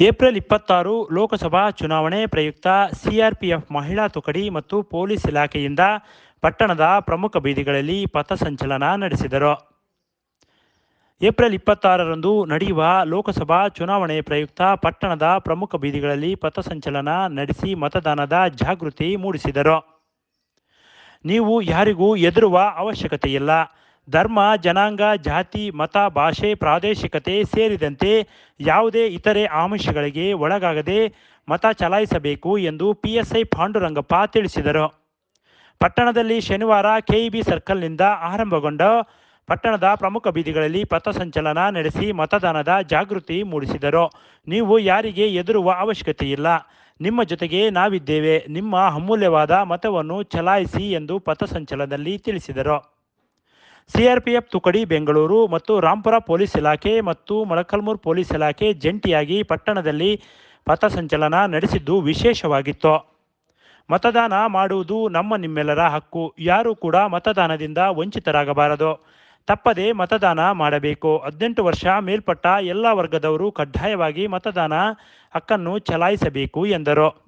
April ಇಪ್ಪತ್ತಾರು ಲೋಕಸಭಾ ಚುನಾವಣೆ ಪ್ರಯುಕ್ತ ಸಿಆರ್ಪಿಎಫ್ ಮಹಿಳಾ ತುಕಡಿ ಮತ್ತು ಪೊಲೀಸ್ ಇಲಾಖೆಯಿಂದ ಪಟ್ಟಣದ ಪ್ರಮುಖ ಬೀದಿಗಳಲ್ಲಿ ಪಥಸಂಚಲನ ನಡೆಸಿದರು. ಏಪ್ರಿಲ್ ಇಪ್ಪತ್ತಾರರಂದು ನಡೆಯುವ ಲೋಕಸಭಾ ಚುನಾವಣೆ ಪ್ರಯುಕ್ತ ಪಟ್ಟಣದ ಪ್ರಮುಖ ಬೀದಿಗಳಲ್ಲಿ ಪಥಸಂಚಲನ ನಡೆಸಿ ಮತದಾನದ ಜಾಗೃತಿ ಮೂಡಿಸಿದರು. ನೀವು ಯಾರಿಗೂ ಹೆದರುವ ಅವಶ್ಯಕತೆ ಇಲ್ಲ ಧರ್ಮ, ಜನಾಂಗ, ಜಾತಿ, ಮತ, ಭಾಷೆ, ಪ್ರಾದೇಶಿಕತೆ ಸೇರಿದಂತೆ ಯಾವುದೇ ಇತರೆ ಆಮಿಷಗಳಿಗೆ ಒಳಗಾಗದೆ ಮತ ಚಲಾಯಿಸಬೇಕು ಎಂದು ಪಿಎಸ್ಐ ಪಾಂಡುರಂಗಪ್ಪ ತಿಳಿಸಿದರು. ಪಟ್ಟಣದಲ್ಲಿ ಶನಿವಾರ ಕೆಇಬಿ ಸರ್ಕಲ್ನಿಂದ ಆರಂಭಗೊಂಡ ಪಟ್ಟಣದ ಪ್ರಮುಖ ಬೀದಿಗಳಲ್ಲಿ ಪಥಸಂಚಲನ ನಡೆಸಿ ಮತದಾನದ ಜಾಗೃತಿ ಮೂಡಿಸಿದರು. ನೀವು ಯಾರಿಗೆ ಎದುರುವ ಅವಶ್ಯಕತೆ ಇಲ್ಲ. ನಿಮ್ಮ ಜೊತೆಗೆ ನಾವಿದ್ದೇವೆ. ನಿಮ್ಮ ಅಮೂಲ್ಯವಾದ ಮತವನ್ನು ಚಲಾಯಿಸಿ ಎಂದು ಪಥಸಂಚಲನದಲ್ಲಿ ತಿಳಿಸಿದರು. ಸಿಆರ್ಪಿಎಫ್ ತುಕಡಿ ಬೆಂಗಳೂರು ಮತ್ತು ರಾಂಪುರ ಪೊಲೀಸ್ ಇಲಾಖೆ ಮತ್ತು ಮೊಳಕಲ್ಮೂರು ಪೊಲೀಸ್ ಇಲಾಖೆ ಜಂಟಿಯಾಗಿ ಪಟ್ಟಣದಲ್ಲಿ ಪಥಸಂಚಲನ ನಡೆಸಿದ್ದು ವಿಶೇಷವಾಗಿತ್ತು. ಮತದಾನ ಮಾಡುವುದು ನಮ್ಮ ನಿಮ್ಮೆಲ್ಲರ ಹಕ್ಕು. ಯಾರೂ ಕೂಡ ಮತದಾನದಿಂದ ವಂಚಿತರಾಗಬಾರದು. ತಪ್ಪದೆ ಮತದಾನ ಮಾಡಬೇಕು. ಹದಿನೆಂಟು ವರ್ಷ ಮೇಲ್ಪಟ್ಟ ಎಲ್ಲ ವರ್ಗದವರು ಕಡ್ಡಾಯವಾಗಿ ಮತದಾನ ಹಕ್ಕನ್ನು ಚಲಾಯಿಸಬೇಕು ಎಂದರು.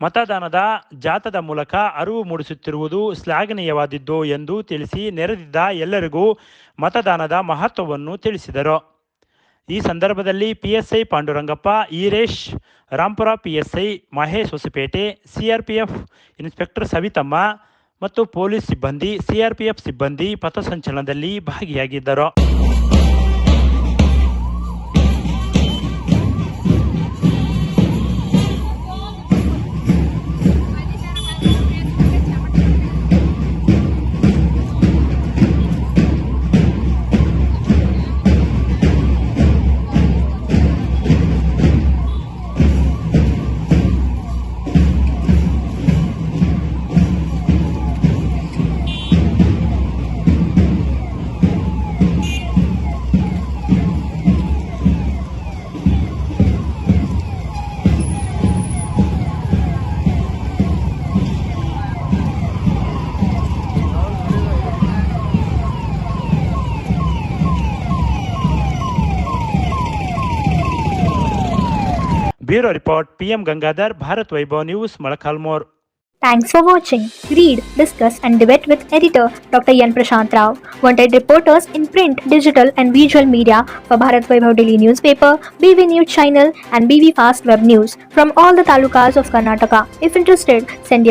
ಮತದಾನದ ಜಾಥದ ಮೂಲಕ ಅರಿವು ಮೂಡಿಸುತ್ತಿರುವುದು ಶ್ಲಾಘನೀಯವಾದದ್ದು ಎಂದು ತಿಳಿಸಿ ನೆರೆದಿದ್ದ ಎಲ್ಲರಿಗೂ ಮತದಾನದ ಮಹತ್ವವನ್ನು ತಿಳಿಸಿದರು. ಈ ಸಂದರ್ಭದಲ್ಲಿ PSI Pandurangappa, Eeresh, Rampura PSI, Mahesh Hospete, CRPF inspector Savithamma ಮತ್ತು ಪೊಲೀಸ್ ಸಿಬ್ಬಂದಿ, ಸಿಆರ್ಪಿಎಫ್ ಸಿಬ್ಬಂದಿ ಪಥಸಂಚಲನದಲ್ಲಿ ಭಾಗಿಯಾಗಿದ್ದರು. Bureau Report PM Gangadhar, Bharat Vaibhav Thanks for watching. Read, discuss, and debate with editor Dr. Yanprashant Rao. Wanted reporters in print, digital, and visual media for Bharat Vaibhav Daily Newspaper, BV News Channel, and BV Fast Web News from all the talukas of Karnataka. If interested, send your